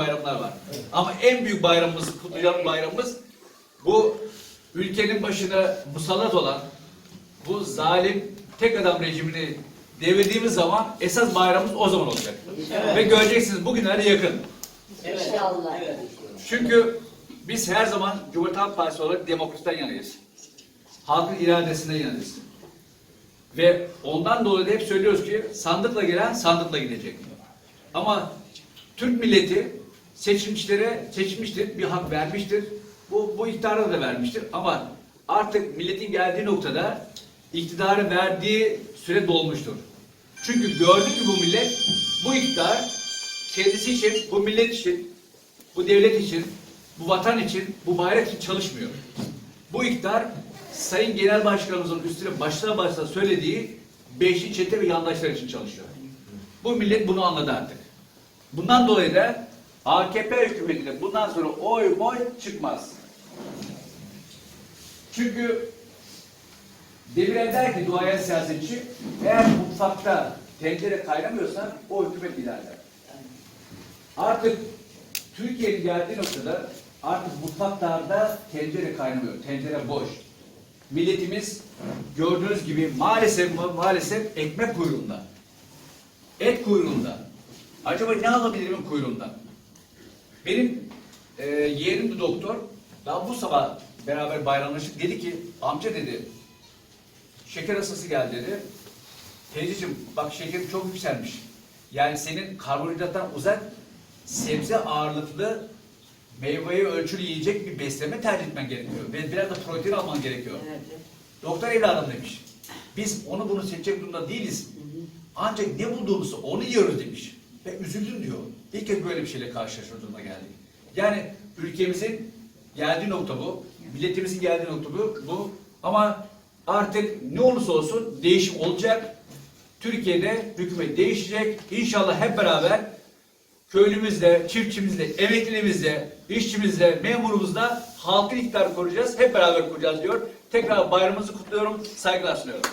bayramlar var. Ama en büyük bayramımız, kutlayacağımız bayramımız bu ülkenin başına musallat olan bu zalim tek adam rejimini devirdiğimiz zaman esas bayramımız o zaman olacak. Ve göreceksiniz bugünler yakın. İnşallah. Çünkü biz her zaman Cumhuriyet Halk Partisi olarak demokrasiden yanayız. Halkın iradesinden yanayız. Ve ondan dolayı da hep söylüyoruz ki sandıkla gelen sandıkla gidecek. Ama Türk milleti seçimcilere seçmiştir, bir hak vermiştir. Bu, bu iktidara da vermiştir. Ama artık milletin geldiği noktada iktidarı verdiği süre dolmuştur. Çünkü gördü ki bu millet, bu iktidar kendisi için, bu millet için, bu devlet için, bu vatan için, bu bayrak için çalışmıyor. Bu iktidar Sayın Genel Başkanımızın üstüne baştan başta söylediği beşli çete ve yandaşlar için çalışıyor. Bu millet bunu anladı artık. Bundan dolayı da AKP hükümetine bundan sonra oy moy çıkmaz. Çünkü Demirel der ki duayen siyasetçi eğer mutfakta tencere kaynamıyorsa o hükümet ilerler. Artık Türkiye'nin geldiği noktada artık mutfaklarda tencere kaynamıyor. Tencere boş. Milletimiz gördüğünüz gibi maalesef maalesef ekmek kuyruğunda. Et kuyruğunda. Acaba ne alabilirim kuyruğundan? Benim e, yeğenim de doktor. Daha bu sabah beraber bayramlaştık. Dedi ki amca dedi şeker hastası geldi dedi. Teyzeciğim bak şekerim çok yükselmiş. Yani senin karbonhidrattan uzak sebze ağırlıklı meyveyi ölçülü yiyecek bir besleme tercih etmen gerekiyor. Ve biraz da protein alman gerekiyor. Doktor evladım demiş. Biz onu bunu seçecek durumda değiliz. Ancak ne bulduğumuzu onu yiyoruz demiş. Ve üzüldüm diyor. İlk kez böyle bir şeyle karşılaşma durumuna geldik. Yani ülkemizin geldiği nokta bu. Milletimizin geldiği nokta bu. bu. Ama artık ne olursa olsun değişim olacak. Türkiye'de hükümet değişecek. İnşallah hep beraber köylümüzle, çiftçimizle, emeklimizle, işçimizle, memurumuzla halkın iktidarı koruyacağız. Hep beraber kuracağız diyor. Tekrar bayramımızı kutluyorum. Saygılar sunuyorum.